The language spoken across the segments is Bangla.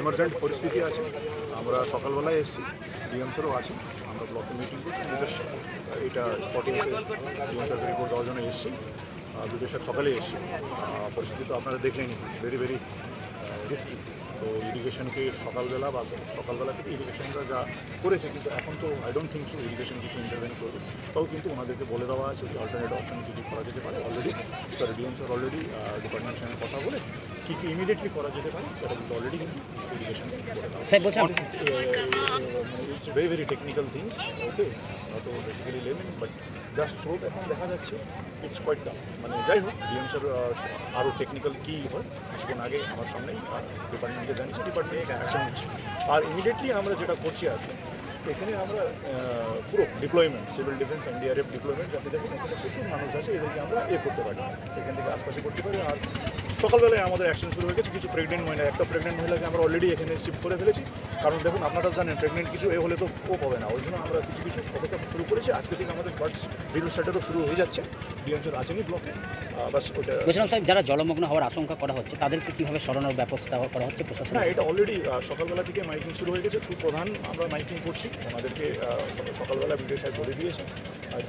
এমার্জেন্ট পরিস্থিতি আছে, আমরা সকালবেলায় এসেছি ডিএমসেরও আছে আমরা ব্লকে মিটিং করছি এটা স্পটে এসে ডিএমসের রিপোর্ট দেওয়ার জন্য এসেছি বিদেশের সকালে এসেছি। পরিস্থিতি তো আপনারা দেখলেন ভেরি ভেরি রিস্কি তো ইরিগেশনকে সকালবেলা বা সকালবেলা থেকে ইরিগেশনরা যা করেছে, কিন্তু এখন তো I don't think so irrigation কিছু ইন্টারভেন করবে। তাও কিন্তু ওনাদেরকে বলে দেওয়া আছে যে অল্টারনেট অপশন কী কী করা যেতে পারে already sir DM sir already ডিপার্টমেন্টের সঙ্গে কথা বলে কী কী ইমিডিয়েটলি করা যেতে পারে সেটা কিন্তু অলরেডি কিন্তু স্যার বলছেন it's very very technical things okay তো বেসিক্যালি লেভেন বাট জাস্ট স্রোত এখন দেখা যাচ্ছে ইটস কোয়াইট টাফ মানে যাই হোক ডিএমসের আরও টেকনিক্যাল কী হয় কিছুক্ষণ আগে আমার সামনেই ডিপার্টমেন্টকে জানিয়েছি ডিপার্টমেন্ট অ্যাকশন নিচ্ছে। আর ইমিডিয়েটলি আমরা যেটা করছি আজকে এখানে আমরা পুরো deployment civil defence NDRF deployment যাতে দেখুন এখানে প্রচুর মানুষ আছে এদেরকে আমরা এ করতে পারি। এখান থেকে আশপাশে করতে পারি। আর সকালবেলায় আমাদের অ্যাকশন শুরু হয়ে গেছে, কিছু প্রেগনেন্ট মহিলা, একটা প্রেগনেন্ট মহিলাকে আমরা অলরেডি এখানে শিফট করে ফেলেছি। কারণ দেখুন, আপনারা জানেন প্রেগনেন্ট কিছু এ হলে তো ও পাবে না। ওই জন্য আমরা কিছু কিছু পদক্ষেপ শুরু করেছি আজকে থেকে আমাদের বার্ডস সেটারও শুরু হয়ে যাচ্ছে। ডিএমসির আসেনি ব্লকে বাস ওটা বলছিলাম স্যার যারা জলমগ্ন হওয়ার আশঙ্কা করা হচ্ছে তাদেরকে কীভাবে সরানোর ব্যবস্থা করা হচ্ছে প্রশাসন না এটা অলরেডি সকালবেলা থেকে মাইকিং শুরু হয়ে গেছে। খুব প্রধান আমরা মাইকিং করছি। আমাদেরকে সকালবেলা বিডিও সাহেব বলে দিয়েছে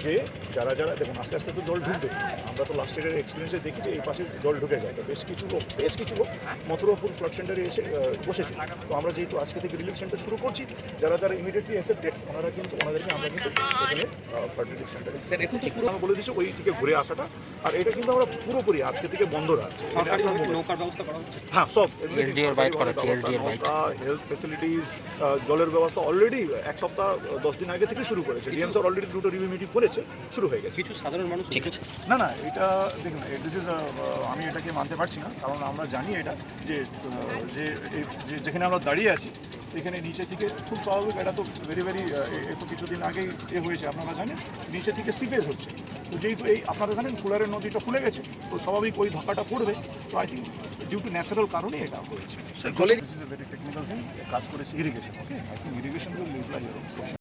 যে যারা যারা দেখুন আস্তে আস্তে তো জল ঢুকবে। আমরা তো লাস্ট ইয়ারের এক্সপিরিয়েন্সে দেখি যে এই পাশে জল ঢুকে যায়। তো বেশ কিছু লোক বেশ কিছু লোক মথুরাপুর ফ্লাড সেন্টারে এসে বসেছে। তো আমরা যেহেতু আজকে থেকে রিলিফ সেন্টার শুরু করছি যারা যারা ইমিডিয়েটলি এফেক্টেড ওনারা কিন্তু ওনাদেরকে আমরা কিন্তু ওখানে ফ্লাড রিলিফ সেন্টারে স্যার এখন তো আমরা বলে দিচ্ছি ওই থেকে ঘুরে আসাটা। আর এটা কিন্তু আমরা পুরোপুরি আজকে থেকে বন্ধ রাখছি। নৌকার ব্যবস্থা করা হচ্ছে? হ্যাঁ সব SDR বাইট করাচ্ছে, SDR বাইট। হেলথ ফেসিলিটিস জলের ব্যবস্থা অলরেডি এক সপ্তাহ দশ দিন আগে থেকে শুরু করেছে। ডিএম স্যার অলরেডি দুটো রিভিউ মিটিং করেছে শুরু হয়ে গেছে। কিছু সাধারণ মানুষ ঠিক আছে। না না এটা দেখুন দিস ইজ আমি এটাকে মানতে পারছি না কারণ আমরা জানি এটা যে যে যে যেখানে আমরা দাঁড়িয়ে আছি এখানে নিচে থেকে খুব স্বাভাবিক এটা তো ভেরি ভেরি একটু কিছুদিন আগেই এ হয়েছে আপনারা জানেন নিচে থেকে সিপেজ হচ্ছে। তো যেহেতু এই আপনারা জানেন ফুলারের নদীটা ফুলে গেছে তো স্বাভাবিক ওই ধাক্কাটা পড়বে তো I think due to natural কারণে এটা হয়েছে। ভেরি টেকনিক্যাল থিং কাজ করেছে irrigation okay I think irrigation will